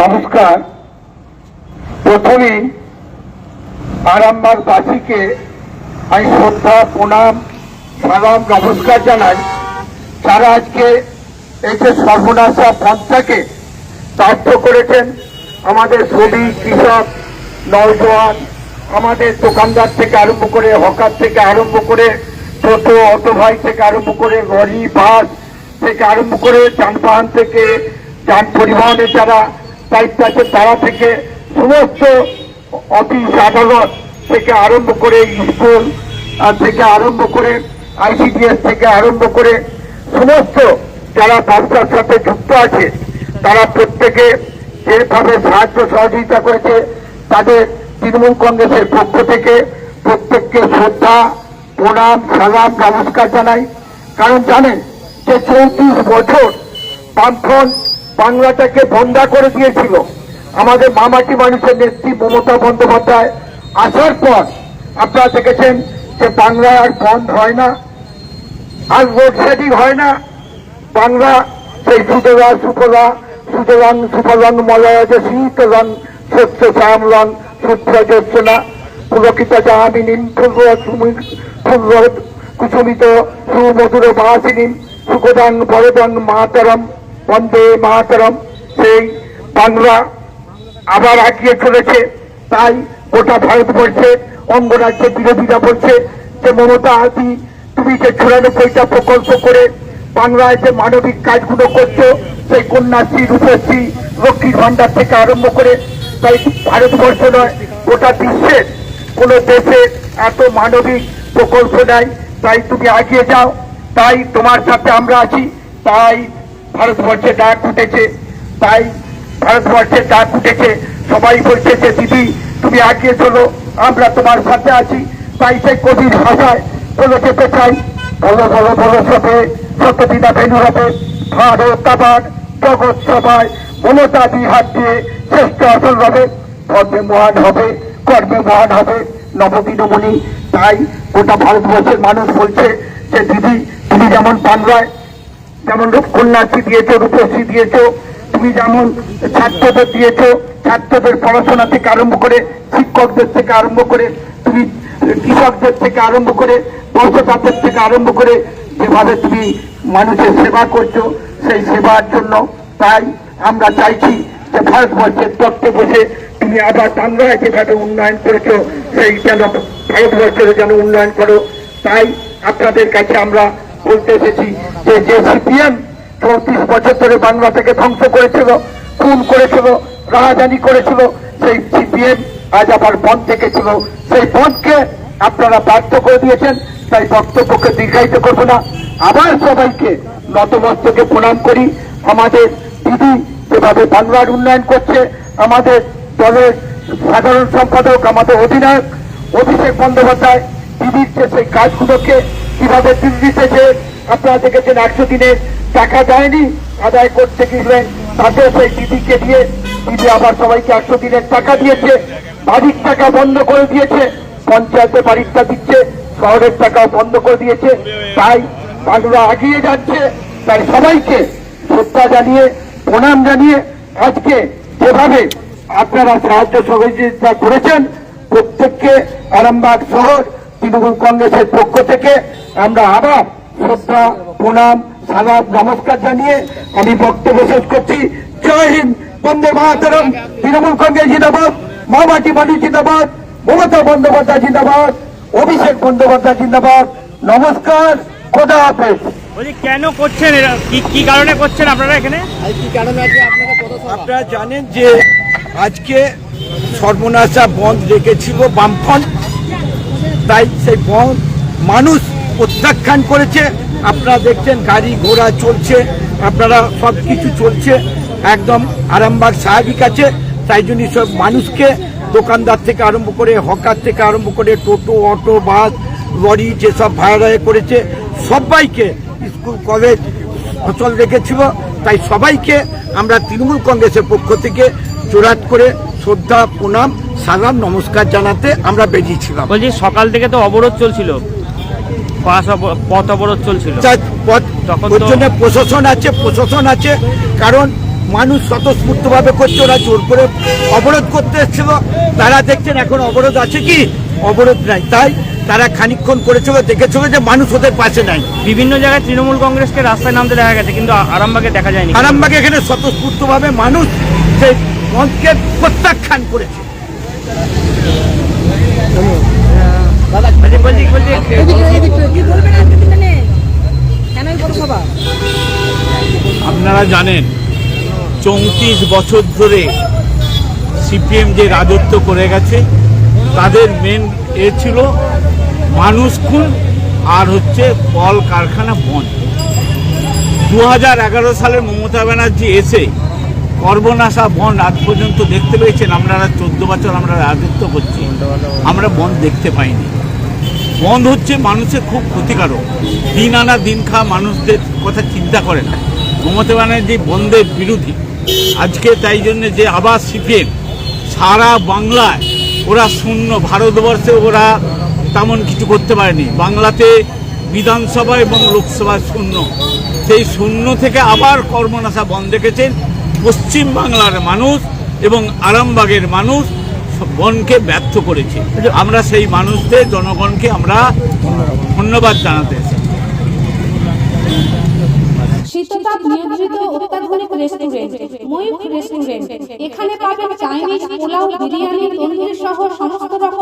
নমস্কার। প্রথমেই আরামবাগ বাসীকে আমি শ্রদ্ধা, প্রণাম, সালাম, নমস্কার জানাই। যারা আজকে এই যে সর্বনাশা পথটাকে বাধ্য করেছেন, আমাদের শ্রমিক, কৃষক, নওজোয়ান, আমাদের দোকানদার থেকে আরম্ভ করে হকার থেকে আরম্ভ করে টোটো অটো ভাই থেকে আরম্ভ করে লরি বাস থেকে আরম্ভ করে যানবাহন থেকে যান পরিবহনের যারা দায়িত্ব আছে তারা থেকে সমস্ত অফিস আদালত থেকে আরম্ভ করে স্কুল থেকে আরম্ভ করে আইসিডিএস থেকে আরম্ভ করে সমস্ত যারা ব্যবসার সাথে যুক্ত আছে, তারা প্রত্যেকে যেভাবে সাহায্য সহযোগিতা করেছে, তাদের তৃণমূল কংগ্রেসের পক্ষ থেকে প্রত্যেককে শ্রদ্ধা, প্রণাম, সালাম, নমস্কার জানাই। কারণ জানেন যে চৌত্রিশ বছর বামফ্রন্ট বাংলাটাকে বন্ধা করে দিয়েছিল। আমাদের মামাটি মানুষের নেত্রী মমতা বন্দ্যোপাধ্যায় আসার পর আপনারা দেখেছেন যে বাংলায় আর বন্ধ হয় না, আর লোডশেডিং হয় না। বাংলা সেই সুতরা সুফলা সুতরাং সুফলং মলয় যে শীতলং সত্য শ্যামলং সূত্র যোজনা পুলকিত জাহামিনীম পূর্ব পূর্ব কুসুমিত সুমধুর বাসিনীম, সুখদাং বরদং মাতরম। বন্দে মাতরম। সেই বাংলা আবার আগিয়ে চলেছে। তাই গোটা ভারতবর্ষে, অঙ্গরাজ্যে বিরোধীরা বলছে যে মমতা আদি তুমি যে চুরানব্বইটা প্রকল্প করে বাংলায় যে মানবিক কাজগুলো করছ, সেই কন্যাশ্রী রূপশ্রী লক্ষ্মীর ভান্ডার থেকে আরম্ভ করে, তাই ভারতবর্ষ নয়, গোটা বিশ্বের কোনো দেশে এত মানবিক প্রকল্প নাই, তাই তুমি এগিয়ে যাও, তাই তোমার সাথে আমরা আছি, তাই ভারতবর্ষে ডাক উঠেছে তাই ভারতবর্ষে ডাক উঠেছে সবাই বলছে যে, দিদি, তুমি এগিয়ে চলো, আমরা তোমার সাথে আছি। তাই সেই কবির ভাষায় বলে যেতে চাই। বলো বলো বলো সবে সত্যবিদা ভেনুরবে ভারত আবার জগৎ সবাই মমতা বিহার দিয়ে শ্রেষ্ঠ আসল হবে ধর্মে মহান হবে, কর্মে মহান হবে নবদিনমণি তাই গোটা ভারতবর্ষের মানুষ বলছে যে, দিদি, তুমি যেমন বাংলায় যেমন কন্যাশ্রী দিয়েছ, রূপশ্রী দিয়েছ, তুমি যেমন ছাত্রদের দিয়েছ, ছাত্রদের পড়াশোনা থেকে আরম্ভ করে শিক্ষকদের থেকে আরম্ভ করে, তুমি কৃষকদের থেকে আরম্ভ করে বর্ষকাতের থেকে আরম্ভ করে যেভাবে তুমি মানুষের সেবা করছ, সেই সেবার জন্য তাই আমরা চাইছি যে ভারতবর্ষের তত্ত্বে বসে তুমি আবার বাংলায় যেভাবে উন্নয়ন করেছ, সেই যেন ভারতবর্ষের যেন উন্নয়ন করো। তাই আপনাদের কাছে আমরা বলতে এসেছি যে যে সিপিএম চৌত্রিশ বছর ধরে বাংলা ধ্বংস করেছিল, খুন করেছিল, রাহাজানি করেছিল, সেই সিপিএম আজ আবার বন্ধ থেকেছিল সেই বন্ধকে আপনারা ব্যর্থ করে দিয়েছেন, তাই বক্তব্যকে দীর্ঘায়িত করব না। আবার সবাইকে নতমস্তকে প্রণাম করি। আমাদের দিদি যেভাবে বাংলার উন্নয়ন করছে, আমাদের দলের সাধারণ সম্পাদক, আমাদের অধিনায়ক অভিষেক বন্দ্যোপাধ্যায়, দিদির যে সেই কাজগুলোকে কীভাবে দিল্লিতে যে আপনারা দেখেছেন একশো দিনের টাকা দেয়নি, আদায় করতে গেলেন তাতে সেই দিদিকে দিয়ে দিদি আবার সবাইকে একশো দিনের টাকা দিয়েছে, বাড়ির টাকা বন্ধ করে দিয়েছে, পঞ্চায়েতে বাড়িটা দিচ্ছে, শহরের টাকা বন্ধ করে দিয়েছে, তাই বাংলা এগিয়ে যাচ্ছে, তাই সবাইকে শ্রদ্ধা জানিয়ে, প্রণাম জানিয়ে আজকে যেভাবে আপনারা সাহায্য সহযোগিতা করেছেন, প্রত্যেককে আরামবাগ শহর তৃণমূল কংগ্রেসের পক্ষ থেকে আমরা আবার শ্রদ্ধা প্রণাম সালাম নমস্কার জানিয়ে আমি বক্তব্য শেষ করছি। জয় হিন্দ বন্দে মাতরম তৃণমূল কংগ্রেস জিন্দাবাদ মামাটি মানুষ জিন্দাবাদ মমতা বন্দ্যোপাধ্যায় জিন্দাবাদ অভিষেক বন্দ্যোপাধ্যায় জিন্দাবাদ। নমস্কার খোদা হাফেজ। বলছি কেন করছেন এরা? কি কি কারণে করছেন আপনারা এখানে? আপনারা জানেন যে আজকে সর্বনাশা বন্ধ রেখেছিল বামফ্রন্ট। তাই সেই বন্ধ মানুষ প্রত্যাখ্যান করেছে। আপনারা দেখছেন গাড়ি ঘোড়া চলছে, আপনারা সব কিছু চলছে, একদম আরামবাগ স্বাভাবিক আছে। তাই জন্য সব মানুষকে দোকানদার থেকে আরম্ভ করে, হকার থেকে আরম্ভ করে, টোটো, অটো, বাস, লরি যেসব ভাড়া করেছে, সবাইকে স্কুল, কলেজ অচল রেখেছিল। তাই সবাইকে আমরা তৃণমূল কংগ্রেসের পক্ষ থেকে জোরাট করে শ্রদ্ধা প্রণাম সালাম নমস্কার জানাতে আমরা বেরিয়েছিলাম বলছি সকাল থেকে তো অবরোধ চলছিল। পথ অবরোধ চলছিল। পথ ওর জন্য প্রশাসন আছে প্রশাসন আছে কারণ মানুষ স্বতঃস্ফূর্তভাবে করছে ওরা জোর করে অবরোধ করতে এসেছিল। তারা দেখছেন এখন অবরোধ আছে কি? অবরোধ নাই। তাই তারা খানিকক্ষণ করেছিল দেখেছিল যে মানুষ ওদের পাশে নাই। বিভিন্ন জায়গায় তৃণমূল কংগ্রেসকে রাস্তায় নামতে দেখা গেছে কিন্তু আরামবাগে দেখা যায়নি। আরামবাগে এখানে স্বতঃস্ফূর্তভাবে মানুষ সেই মঞ্চকে প্রত্যাখ্যান করেছে। আপনারা জানেন চৌত্রিশ বছর ধরে সিপিএম যে রাজত্ব করে গেছে তাদের মেন এ ছিল মানুষ খুন আর হচ্ছে কল কারখানা বন্ধ। দু হাজার এগারো সালে মমতা ব্যানার্জি এসে কর্মনাশা বন আজ পর্যন্ত দেখতে পেয়েছেন। আপনারা চোদ্দ বছর আমরা রাজত্ব করছি। আমরা বন দেখতে পাইনি। বন্ধ হচ্ছে মানুষের খুব ক্ষতিকারক। দিন আনা দিন খাওয়া মানুষদের কথা চিন্তা করে না। মমতা ব্যানার্জি বন্ধের বিরোধী। আজকে তাই জন্য যে আবার সিপিএম সারা বাংলায় ওরা শূন্য, ভারতবর্ষে ওরা তেমন কিছু করতে পারেনি। বাংলাতে বিধানসভা এবং লোকসভা শূন্য। সেই শূন্য থেকে আবার কর্মনাশা বন্ধ রেখেছেন পশ্চিম বাংলার মানুষ এবং আরামবাগের মানুষ বনকে ব্যর্থ করেছে। আমরা সেই মানুষদের, জনগণকে আমরা ধন্যবাদ জানাতে অত্যাধুনিক এখানে পাবেন চাইনিজ পোলাও, বিরিয়ানি সহ সমস্ত রকম